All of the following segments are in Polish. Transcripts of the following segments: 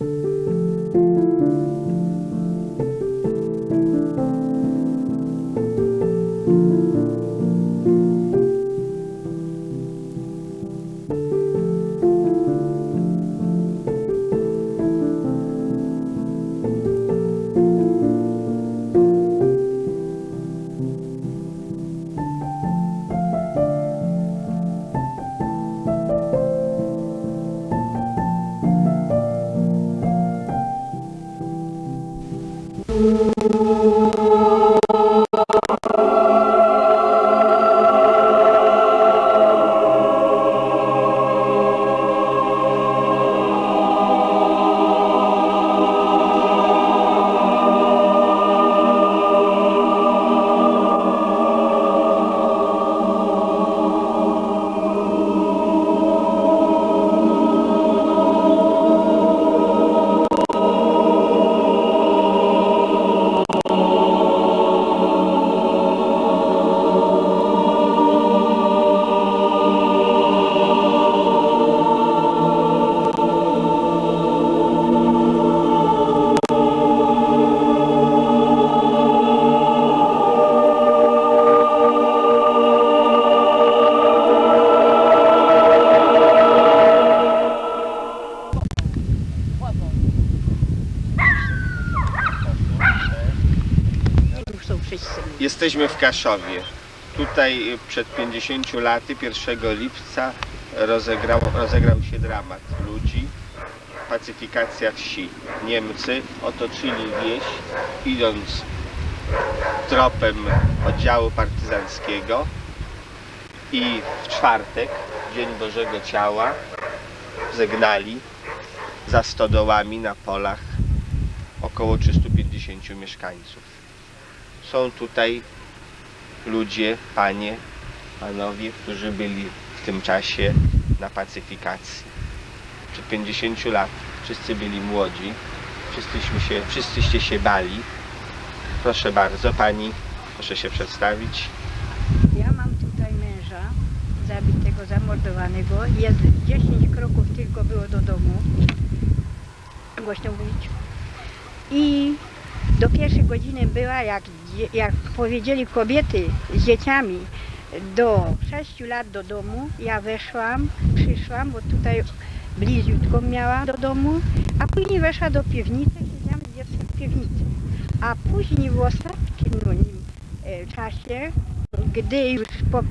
Już Jesteśmy w Kaszowie. Tutaj y, przed 50 laty, 1 lipca rozegrał, rozegrał się dramat ludzi. Pacyfikacja wsi. Niemcy otoczyli wieś, idąc tropem oddziału partyzanckiego i w czwartek, Dzień Bożego Ciała, zegnali za stodołami na polach około 350 mieszkańców. Są tutaj ludzie, panie, panowie, którzy byli w tym czasie na pacyfikacji. Przed 50 lat wszyscy byli młodzi, wszyscyśmy się, wszyscyście się bali. Proszę bardzo, pani, proszę się przedstawić. Ja mam tutaj męża zabitego, zamordowanego. Jest 10 kroków tylko było do domu. Głośno mówić. I do pierwszej godziny była, jak, jak powiedzieli kobiety z dzieciami do 6 lat do domu. Ja weszłam, przyszłam, bo tutaj bliziutko miała do domu, a później weszła do piwnicy, siedziałam z dzieckiem w piwnicy. A później w ostatnim nim, e, czasie gdy już po,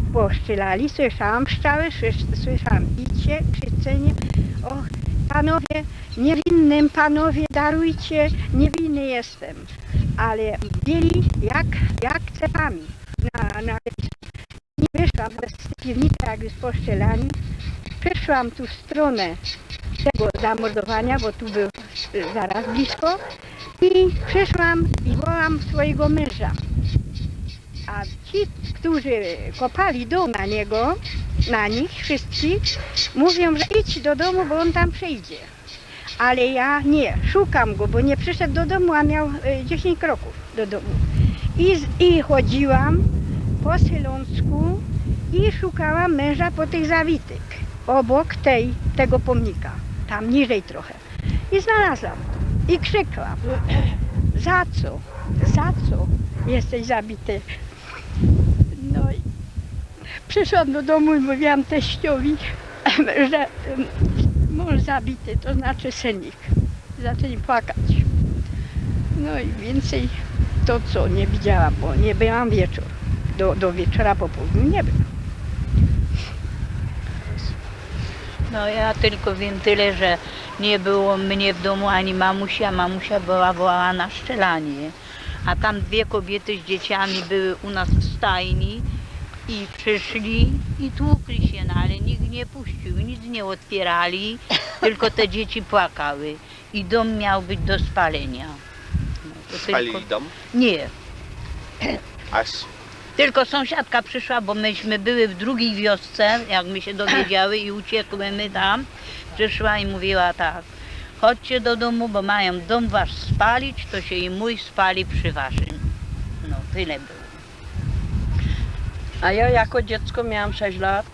słyszałam pszczały, słysz- słyszałam bicie, krzyczenie. Och, panowie, niewinnym, panowie, darujcie, niewinny jestem. Ale bili jak, jak cepami. Na, na, nie wyszłam z piwnicy, jak już poszczelani. Przyszłam tu w stronę tego zamordowania, bo tu był y, zaraz blisko. I przyszłam i wołam swojego męża. A ci, którzy kopali dół na niego, na nich wszyscy, mówią, że idź do domu, bo on tam przyjdzie. Ale ja nie, szukam go, bo nie przyszedł do domu, a miał e, 10 kroków do domu. I, I chodziłam po Syląsku i szukałam męża po tych zawitych, obok tej, tego pomnika, tam niżej trochę. I znalazłam. I krzykłam, za co, za co jesteś zabity? No i przyszłam do domu i mówiłam teściowi, że mąż zabity, to znaczy synik. Zaczęli płakać. No i więcej to co nie widziałam, bo nie byłam wieczór. Do, do wieczora po południu nie byłam. No ja tylko wiem tyle, że nie było mnie w domu ani mamusi, a mamusia była wołała na szczelanie. A tam dwie kobiety z dzieciami były u nas w stajni i przyszli i tłukli się, no ale nikt nie puścił, nic nie otwierali, tylko te dzieci płakały. I dom miał być do spalenia. No, to Spalili dom, Nie, aż tylko sąsiadka przyszła, bo myśmy były w drugiej wiosce, jak my się dowiedziały i uciekły my tam. Przyszła i mówiła tak, chodźcie do domu, bo mają dom wasz spalić, to się i mój spali przy waszym. No tyle było. A ja jako dziecko miałam 6 lat.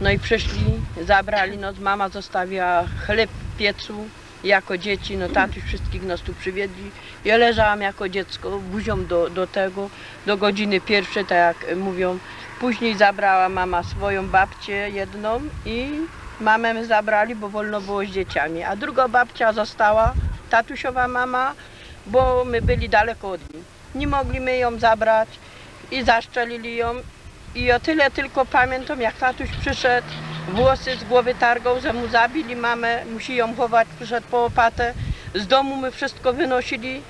No i przyszli, zabrali, no mama zostawiła chleb w piecu jako dzieci, no tatuś wszystkich nas tu przywiedli. Ja leżałam jako dziecko buzią do, do tego, do godziny pierwszej, tak jak mówią. Później zabrała mama swoją babcię jedną i mamę zabrali, bo wolno było z dzieciami. A druga babcia została, tatusiowa mama, bo my byli daleko od niej. Nie mogliśmy ją zabrać i zaszczelili ją. I o tyle tylko pamiętam, jak tatuś przyszedł, włosy z głowy targał, że mu zabili mamę, musi ją chować, przyszedł po łopatę. Z domu my wszystko wynosili,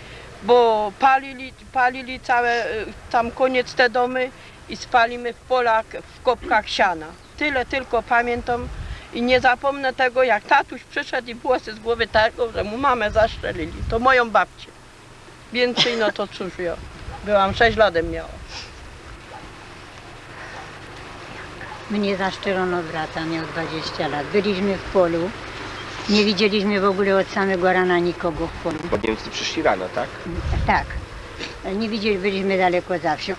bo palili, palili całe, y, tam koniec te domy i spalimy w polach, w kopkach siana. Tyle tylko pamiętam i nie zapomnę tego, jak tatuś przyszedł i włosy z głowy targał, że mu mamę zaszczelili. To moją babcię. Więcej, no to cóż ja. Byłam 6 lat miała. Mnie zaszczelono brata, miał 20 lat. Byliśmy w polu. Nie widzieliśmy w ogóle od samego rana nikogo w polu. Bo Niemcy przyszli rano, tak? Tak. Nie widzieli, byliśmy daleko zawsze.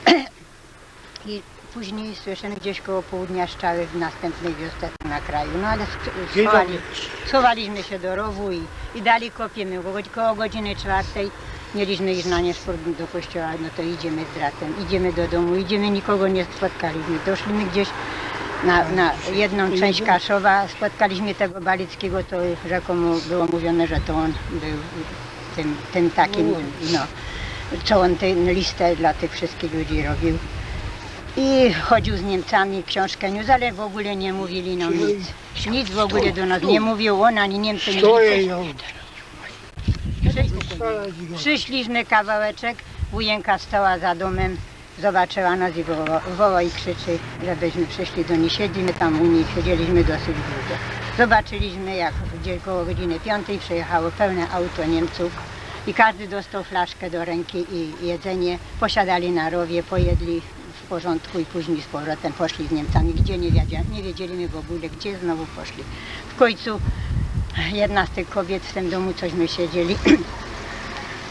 I później słyszymy gdzieś koło południa szczały w następnej wiosce na kraju. No ale sch- schowali, schowaliśmy się do rowu i, i dali kopiemy. Koło godziny czwartej mieliśmy iść na niesport do kościoła, no to idziemy z bratem, idziemy do domu, idziemy, nikogo nie spotkaliśmy. Doszliśmy gdzieś na, na jedną część Kaszowa, spotkaliśmy tego Balickiego, to rzekomo było mówione, że to on był tym, tym takim, no, co on tę listę dla tych wszystkich ludzi robił. I chodził z Niemcami, książkę niósł, ale w ogóle nie mówili nam nic. Nic w ogóle do nas nie mówił, on ani Niemcy nie Przyszliśmy kawałeczek, wujenka stała za domem, zobaczyła nas i woła, woła i krzyczy, żebyśmy przyszli do niej. Siedzimy tam u niej, siedzieliśmy dosyć długo. Zobaczyliśmy, jak gdzieś koło godziny piątej przyjechało pełne auto Niemców i każdy dostał flaszkę do ręki i jedzenie. Posiadali na rowie, pojedli w porządku i później z powrotem poszli z Niemcami, gdzie nie, wiedzia, nie wiedzieliśmy w ogóle, gdzie znowu poszli. W końcu jedna z tych kobiet w tym domu, cośmy siedzieli,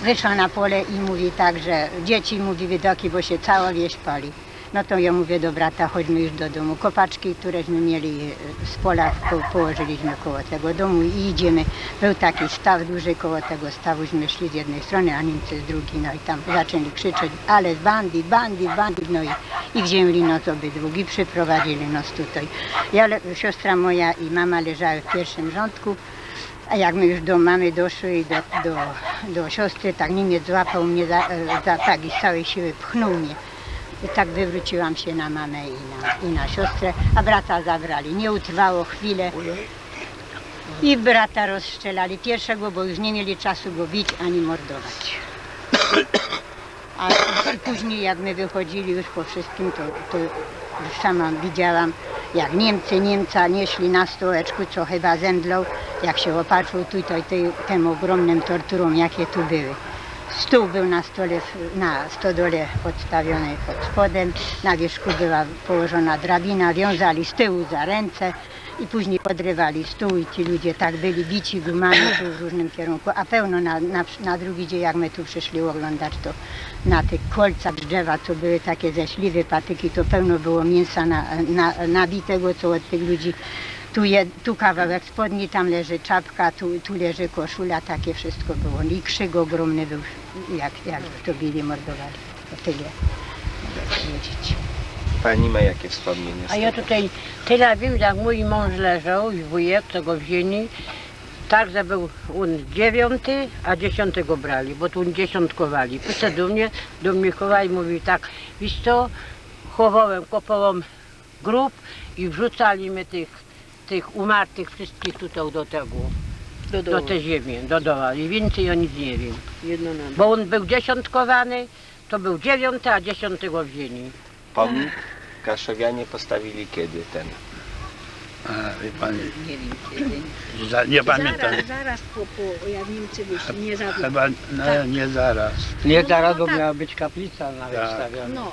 wyszła na pole i mówi tak, że dzieci mówi widoki, bo się cała wieś pali. No to ja mówię do brata, chodźmy już do domu. Kopaczki, któreśmy mieli e, z pola, po, położyliśmy koło tego domu i idziemy. Był taki staw duży, koło tego stawuśmy szli z jednej strony, a Niemcy z drugiej. No i tam zaczęli krzyczeć, ale bandit, bandit, bandit. No i, i wzięli nas obydwu i przyprowadzili nas tutaj. Ja, siostra moja i mama leżały w pierwszym rządku. A jak my już do mamy doszły i do, do, do siostry, tak Niemiec złapał mnie za, e, za tak i z całej siły pchnął mnie. I tak wywróciłam się na mamę i na, i na siostrę, a brata zabrali. Nie utrwało chwilę. I brata rozstrzelali pierwszego, bo już nie mieli czasu go bić ani mordować. A później jak my wychodzili już po wszystkim, to, to już sama widziałam, jak Niemcy Niemca nieśli na stołeczku, co chyba zemdlał, jak się opatrzył tutaj tej, tym ogromnym torturom, jakie tu były. Stół był na stole, na stodole odstawiony pod spodem, na wierzchu była położona drabina, wiązali z tyłu za ręce i później podrywali stół i ci ludzie tak byli bici gumami tu w różnym kierunku, a pełno na, na, na drugi dzień, jak my tu przyszli oglądać, to na tych kolcach drzewa, co były takie ze śliwy, patyki, to pełno było mięsa na, na, nabitego, co od tych ludzi tu, je, tu kawałek spodni, tam leży czapka, tu, tu leży koszula, takie wszystko było. I krzyk ogromny był, jak, jak to bili, mordowali. To tyle mogę powiedzieć. Pani ma jakie wspomnienia? z A ja tego? tutaj tyle wiem, jak mój mąż leżał i wujek, co go wzięli, tak, że był on dziewiąty, a dziesiątego brali, bo tu dziesiątkowali. Przyszedł do mnie, do Mikołaja i mówi tak, wiesz co, chowałem, kopałem grób i wrzucali my tych, tych umartych wszystkich tutaj do tego, Do do dołu. tej ziemi, do doła i więcej o nic nie wiem. Jedno na Bo on był dziesiątkowany, to był dziewiąty, a dziesiątego wzięli. Pomnik Kaszowianie postawili kiedy ten? A, wie pan, Nie wiem kiedy. za, nie pamiętam. Zaraz, zaraz po, po, jak Niemcy wyszli, nie za Chyba no, nie zaraz. Nie No, zaraz, no bo tak. miała być kaplica nawet Tak. stawiona. No,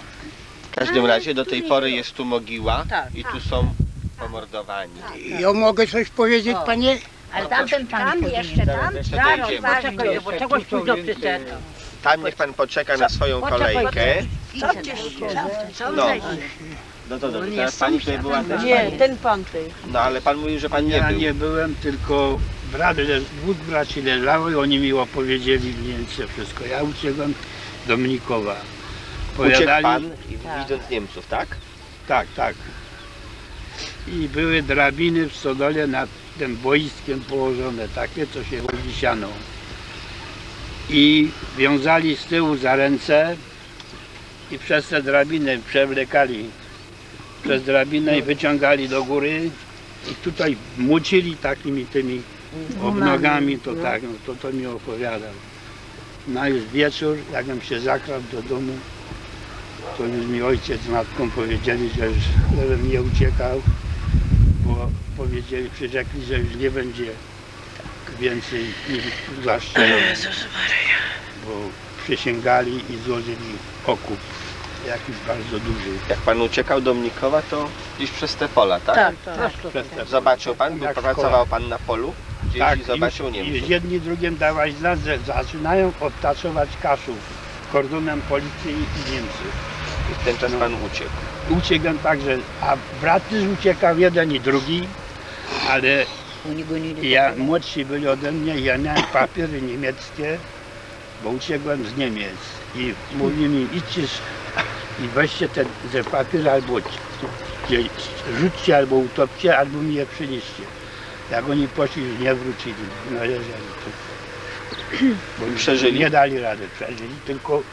W każdym razie do tej pory jest tu mogiła Tak. i tu są pomordowani. Ja mogę coś powiedzieć, panie? Ale tamten pan tam jeszcze, tam, Jeszcze Zaraz, dojdziemy. poczekaj, bo czegoś późno przyszedł. Tam niech pan poczeka na swoją Kolejkę. co No. no. No to dobrze, teraz pani tutaj była też Nie, pani. ten pan tutaj. No ale pan mówił, że pan nie Ja był. nie byłem, tylko brat, le, dwóch braci leżało i oni mi opowiedzieli mniej więcej wszystko. Ja uciekłem do Mnikowa. Uciekł pan i widząc Niemców, tak? Tak, tak. I były drabiny w stodole nad tym boiskiem położone, takie co się chodzi sianą. I wiązali z tyłu za ręce i przez te drabiny przewlekali przez drabinę i wyciągali do góry i tutaj mucili takimi tymi obnogami, to tak, no, to, to mi opowiadał. No już wieczór, jakbym się zakradł do domu, to już mi ojciec z matką powiedzieli, że już żebym nie uciekał, bo powiedzieli, przyrzekli, że już nie będzie więcej mi zaszczelony, bo przysięgali i złożyli okup jakiś bardzo duży. Jak pan uciekał do Mnikowa, to gdzieś przez te pola, tak? Tak, tak. Przez te- Zobaczył pan, bo Jak pracował pan na polu, gdzieś Tak, i zobaczył już- Niemców. już jedni drugim dawać znać, że zaczynają odtaczować Kaszów kordonem policji i Niemcy. I w ten czas No. pan uciekł. Uciekłem także, a brat też uciekał jeden i drugi, ale Oni gonili ja, młodsi byli ode mnie, ja miałem papiery niemieckie, bo uciekłem z Niemiec i mówili mi idźcie i weźcie te, te papiery albo ci- ci- rzućcie albo utopcie, albo mi je przynieście. Jak oni poszli, już nie wrócili, no jeżeli to, bo Przeżyli? nie dali rady, przeżyli, tylko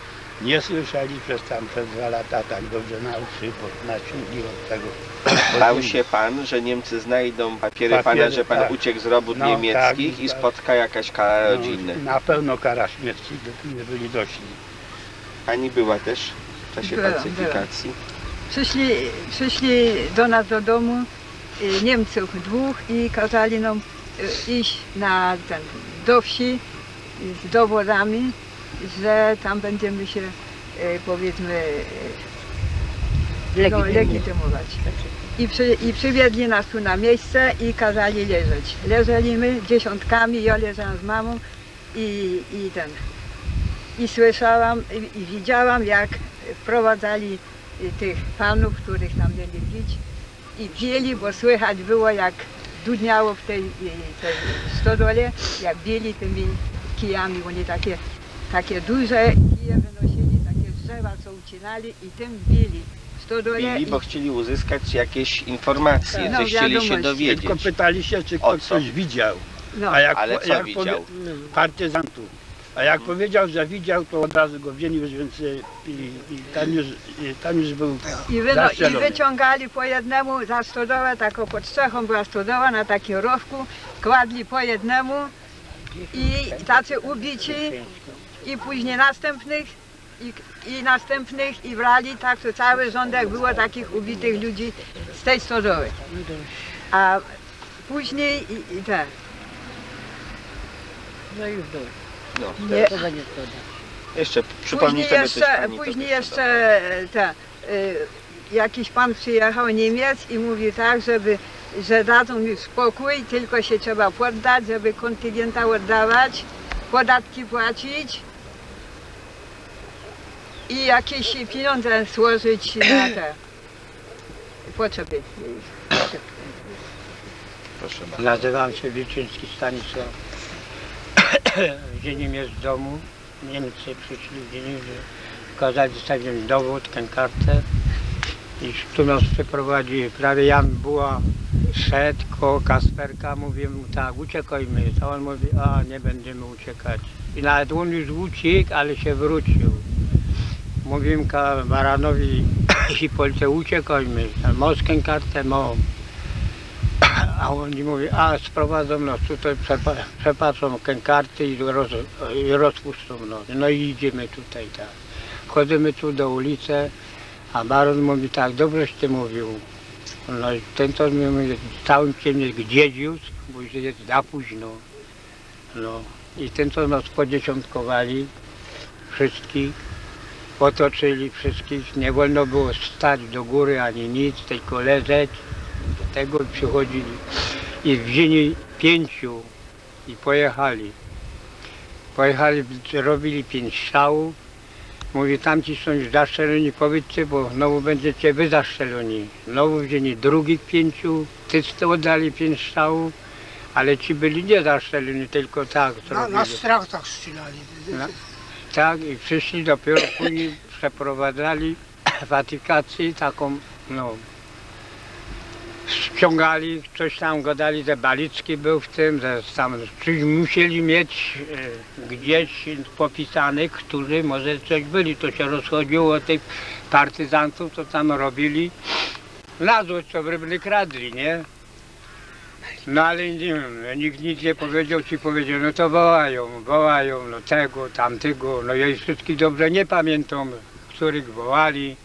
nie słyszeli przez tamte dwa lata tak dobrze nauczy, bo naciągli od tego. Bał się pan, że Niemcy znajdą papiery, pana, Papiery, że pan tak. uciekł z robót No, niemieckich tak, i tak. spotka jakaś kara rodzinna. No, na pewno kara śmierci, by nie byli doszli. Pani była też w czasie Byłam, pacyfikacji. Przyszli, przyszli do nas do domu y, Niemców dwóch i kazali nam y, iść na ten, do wsi z dowodami, że tam będziemy się y, powiedzmy y, no, legitymować. I, przy, I przywiedli nas tu na miejsce i kazali leżeć. Leżeliśmy dziesiątkami, ja leżałam z mamą i, i ten. I słyszałam i, i widziałam jak wprowadzali y, tych panów, których tam mieli bić i wzięli, bo słychać było jak dudniało w tej, tej stodole, jak bili tymi kijami, oni takie, takie duże kije wynosili, takie drzewa co ucinali i tym bili stodole. Bili, bo chcieli uzyskać jakieś informacje, No, coś chcieli się wiadomości. dowiedzieć. Tylko pytali się, czy O ktoś co? coś widział. no, A jak, Ale co jak widział? partyzantów. A jak powiedział, że widział, to od razu go wzięli, więc y, i, i tam, już, i tam już był I, wyno, I zastrzelony. wyciągali po jednemu za stodołę, taką pod strzechą była stodoła na takim rowku, kładli po jednemu i tacy ubici i później następnych i, i następnych i brali, tak to cały rządek było takich ubitych ludzi z tej stodoły. A później i, i te, No już dobrze. No, nie, To będzie to. jeszcze przypomnij Później sobie coś jeszcze, pani. to później wiesz, jeszcze e, te, y, jakiś pan przyjechał Niemiec i mówi tak, żeby, że dadzą mi spokój, tylko się trzeba poddać, żeby kontyngenta oddawać, podatki płacić i jakieś pieniądze złożyć na te potrzeby. Proszę bardzo. Nazywam się Wilczyński Stanisław. Wzięli mnie z domu. Niemcy przyszli, wzięli, że kazali zostawić dowód, tę kartę. I tu nas przeprowadzili. Prawie Jan była szedł koło Kasperka, mówię mu tak, uciekajmy. To on mówi, a nie będziemy uciekać. I nawet on już uciekł, ale się wrócił. Mówiłem ka- Baranowi i policja, uciekajmy. Moskę kartę mam. A oni mówią, a sprowadzą nas tutaj, przepa przepatrzą tę kartę i, roz, i rozpuszczą nas. No i idziemy tutaj tak. Wchodzimy tu do ulicy, a baron mówi tak, dobrześ ty mówił. No i ten to mi mówi, całym ciemnie gdzie już, bo już jest za późno. No i ten to nas podziesiątkowali, wszystkich, otoczyli wszystkich, nie wolno było stać do góry ani nic, tylko leżeć do tego przychodzili i wzięli pięciu i pojechali. Pojechali, robili pięć strzałów. Mówi, tamci są już zastrzeleni, powiedzcie, bo znowu będziecie wy zastrzeleni. Znowu wzięli drugich pięciu, tycy oddali pięć strzałów, Ale ci byli nie zastrzeleni, tylko tak Na, zrobili. na strachtach strzelali. No. Tak, i przyszli dopiero później, przeprowadzali watykację taką, no, ściągali, coś tam gadali, że Balicki był w tym, że tam coś musieli mieć e, gdzieś popisanych, którzy może coś byli, to się rozchodziło od tych partyzantów, co tam robili, na złość co w Rybny kradli, nie? No ale nie nikt nic nie powiedział, ci powiedział, no to wołają, wołają, no tego, tamtego, no ja ich wszystkich dobrze nie pamiętam, których wołali,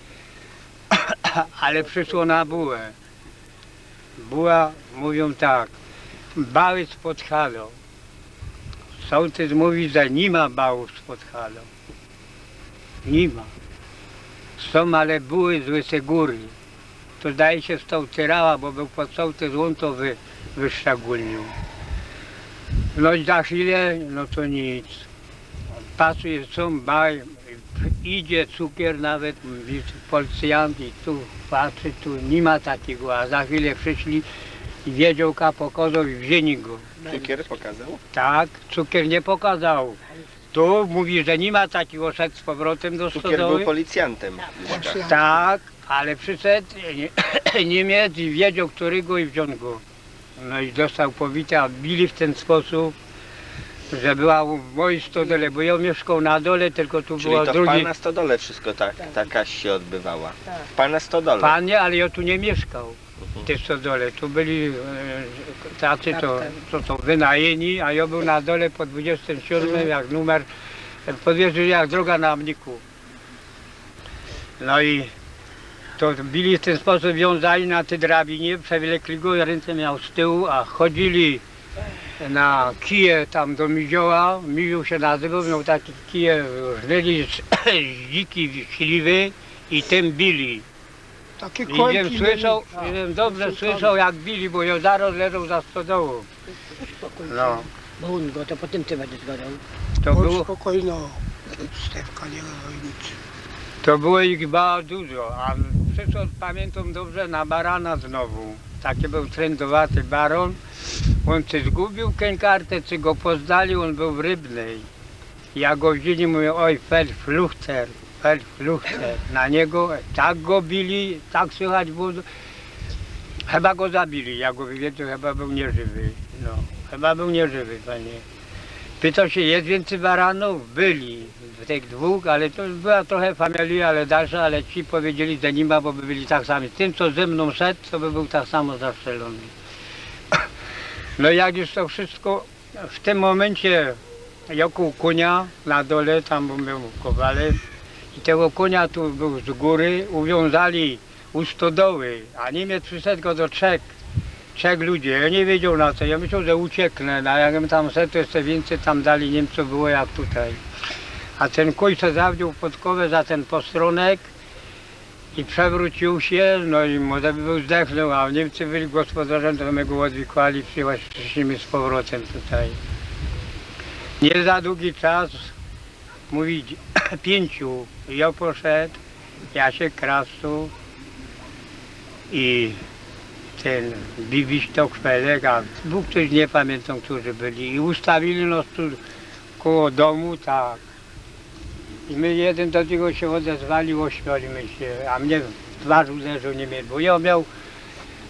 ale przyszło na bułę. Buła, mówią tak, bały spod halą. Sołtys mówi, że nie ma bałów spod halą. Nie ma. Są, ale były z Łysej Góry. To zdaje się z tą tyrała, bo był pod sołtys, on to wy, wyszczególnił. No i za chwilę, no to nic. Pasuje, są baj, idzie cukier nawet, policjant i tu patrzy, tu nie ma takiego, a za chwilę przyszli i wiedział kapokozą i wzięli go. Cukier pokazał? Tak, cukier nie pokazał. Tu mówi, że nie ma takiego, szedł z powrotem do Cukier był policjantem. Tak, ale przyszedł nie- Niemiec i wiedział, którego i wziął go. No i dostał powite, a bili w ten sposób, że była w mojej stodole, bo ja mieszkał na dole, tylko tu Czyli była to w drugi Pana stodole wszystko tak, ta kaś się odbywała. W Pana stodole. panie, ale ja tu nie mieszkał. W tej stodole, tu byli e, tacy, to, to, to wynajęli, a ja był na dole po 27, jak numer, podwierzy jak droga na Amniku. No i to bili w ten sposób, wiązali na tej drabinie, przewlekli go, ręce miał z tyłu, a chodzili na kije tam do Mizioła, Mizioł się nazywał, miał takie kije, żnęli z, z dziki śliwy i tym bili. Takie I końki wiem, słyszał, mieli. wiem, dobrze słyszał jak bili, bo ja zaraz leżał za stodołą. No, Bo on go, to potem ty będziesz gadał. to Bądź było, spokojno. Stefka nie robi nic. To było ich bardzo dużo, a przyszedł, pamiętam dobrze, na barana znowu. Taki był trendowaty baron. On czy zgubił kękartę, czy go poznali, on był w Rybnej. Ja go wzięli, mówię, oj, Feldfluchter, Feldfluchter. Na niego tak go bili, tak słychać było. Chyba go zabili, ja go wywiedział, chyba był nieżywy. No, chyba był nieżywy, panie. Pytał się, jest więcej baranów? Byli, w tych dwóch, ale to była trochę familia, ale dalsza, ale ci powiedzieli, że nie ma, bo by byli tak sami. Tym, co ze mną szedł, to by był tak samo zastrzelony. No jak już to wszystko, w tym momencie Joku konia na dole, tam był kowalec i tego konia tu był z góry, uwiązali u stodoły, a Niemiec przyszedł go do trzech, trzech ludzi. Ja nie wiedział na co, ja myślał, że ucieknę, no, a jakbym tam szedł, to jeszcze więcej tam dali Niemców było jak tutaj. A ten koń se zawdział podkowę za ten postronek i przewrócił się, no i może by był zdechnął, a Niemcy byli gospodarzem, to my go odwikłali, przyszliśmy z powrotem tutaj. Nie za długi czas, mówi pięciu, ja poszedł, Jasiek Krasu i ten Bibiś Tokfelek, a dwóch coś nie pamiętam, którzy byli i ustawili nas tu koło domu, tak. I my jeden do drugiego się odezwali, ośmiolimy się, a mnie w twarz uderzył Niemiec, bo ja miał,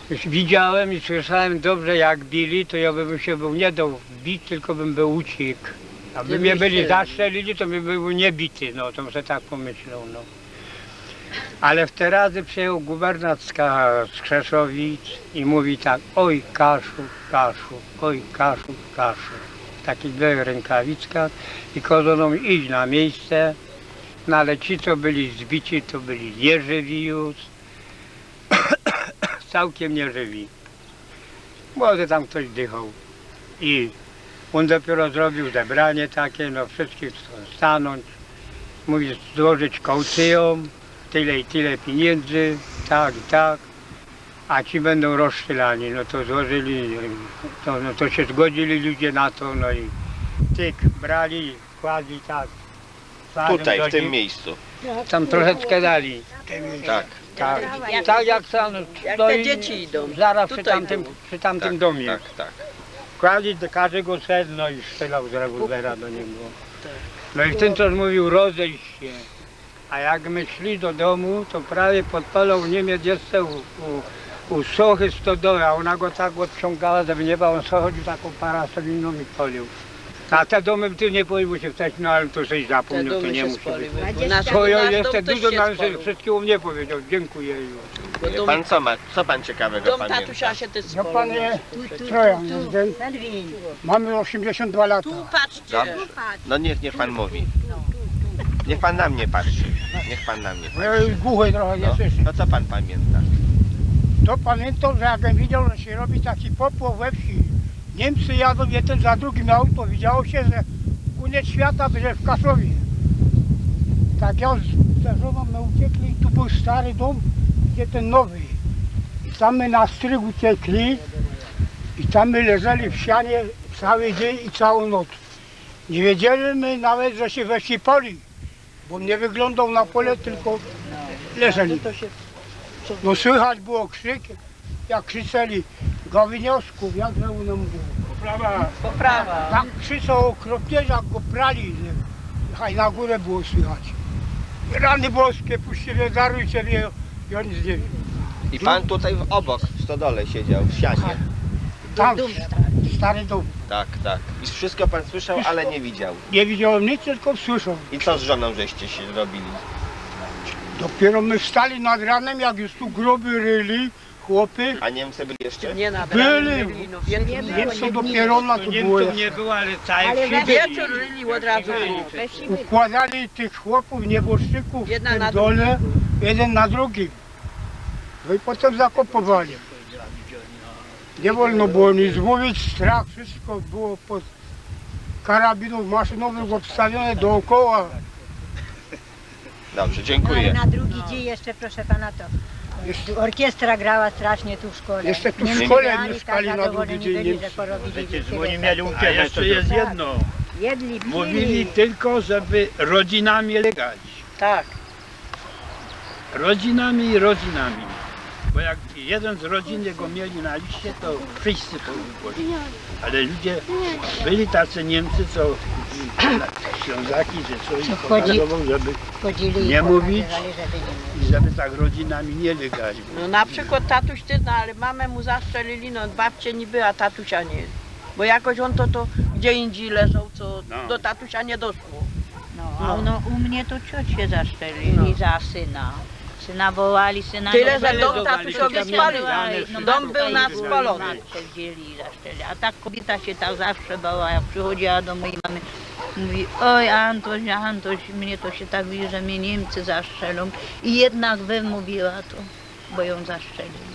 już widziałem i słyszałem dobrze jak bili, to ja bym się był nie dał bić, tylko bym był uciekł. Aby Nie mnie byli zastrzelili, to bym był niebity, no to może tak pomyślał, no. Ale w te razy przyjął gubernatka z Krzeszowic i mówi tak, oj Kaszu, Kaszu, oj Kaszu, Kaszu. W takich białych rękawiczkach i mi iść na miejsce, no ale ci, co byli zbici, to byli nieżywi już, całkiem nieżywi. Może tam ktoś dychał. I on dopiero zrobił zebranie takie, no wszystkich stanąć, mówi złożyć kaucją, tyle i tyle pieniędzy, tak i tak, a ci będą rozstrzelani, no to złożyli, to, no to się zgodzili ludzie na to, no i tyk brali, kładli tak. Tutaj, w tym miejscu. Tam troszeczkę dali, Tak. tak, tak jak tam, Jak no te i dzieci idą. zaraz przy Tutaj tamtym, przy tamtym tak, domie. Tak, tak. Kładli do każdego sedno i strzelał z rewolwera do niego. No i w ten czas mówił rozejść się. A jak my szli do domu, to prawie podpalał Niemiec jeszcze u, u, u Sochy stodoły, a ona go tak odciągała do nieba, on chodził taką parasoliną i polił. A te domy ty nie polił się wstać, no ale to żeś Te zapomniał, to nie musi być. To ja jeszcze dużo nam spalił. wszystkiego nie powiedział, dziękuję. Bo Pan co ma, co pan ciekawego dom pamięta? tatusia się też No spalił. panie Trojan, ten, Melwin, mamy 82 lata. Tu patrzcie. Dobrze. No niech, niech pan mówi. Niech pan na mnie patrzy. Niech pan na mnie ja patrzy. głuchy trochę nie No, słyszę. no co pan pamięta? To pamiętam, że jak widział, że się robi taki popłoch we wsi. Niemcy jadą jeden za drugim auto. Widziało się, że koniec świata będzie w Kaszowie. Tak ja z ze żoną my uciekli i tu był stary dom, gdzie ten nowy. I tam my na stryg uciekli i tam my leżeli w sianie cały dzień i całą noc. Nie wiedzieliśmy nawet, że się we wsi pali, bo nie wyglądał na pole, tylko leżeli. No słychać było krzyk, jak krzyczeli gawiniosków, jak u nam było. Prawa. Poprawa. Tak krzyczał okropnie, jak go prali, haj na górę było słychać. Rany boskie, puściwie, darujcie mnie, ja nic nie wiem. I pan tutaj w obok w stodole siedział, w sianie. Tam, stary dom. Tak, tak. I wszystko pan słyszał, ale nie widział. Nie widziałem nic, tylko słyszał. I co z żoną żeście się zrobili? Dopiero my wstali nad ranem, jak już tu groby ryli, chłopy. A Niemcy byli jeszcze? Nie nad Byli. ranem byli, no wieczór, Niemcy dopiero na to było. Niemców nie było, ale całe Ale wsi byli. wieczór ryli od razu. weszliśmy Układali tych chłopów, nieboszczyków Jedna w tym na dole, jeden na drugim. No i potem zakopowali. Nie wolno było nic mówić, strach, wszystko było pod karabinów maszynowych obstawione dookoła. Dobrze, dziękuję. na drugi dzień jeszcze, proszę pana, to Jeszcze, orkiestra grała strasznie tu w szkole. Jeszcze tu w Niemcy szkole grali, mieszkali tak na zadowoleni drugi dzień byli, Niemcy. że oni mieli A jeszcze jest Tak. jedno. Jedli, pili. Mówili tylko, żeby rodzinami legać. Tak. Rodzinami i rodzinami. Bo jak jeden z rodziny go mieli na liście, to wszyscy to wypłacili. Ale ludzie, byli tacy Niemcy, co Ślązaki, że co im Co chodzi- pokazywał, żeby, Chodzili i Nie mówić. pokazywali, żeby nie mówić. i żeby tak rodzinami nie legali. No na przykład tatuś ty, no ale mamę mu zastrzelili, no babcie niby, a tatusia nie. Bo jakoś on to, to gdzie indziej leżał, co No. do tatusia nie doszło. No, a no, u mnie to ciocie zaszczelili za syna. Syna wołali, syna Tyle, że dom tatusiowi spalił. Dom był na spalony. matkę wzięli i zaszczeli. A tak kobieta się tak zawsze bała, jak przychodziła do mojej mamy. Mówi, oj Antoś, Antoś, mnie to się tak widzi, że mnie Niemcy zaszczelą. I jednak wymówiła to, bo ją zaszczelili.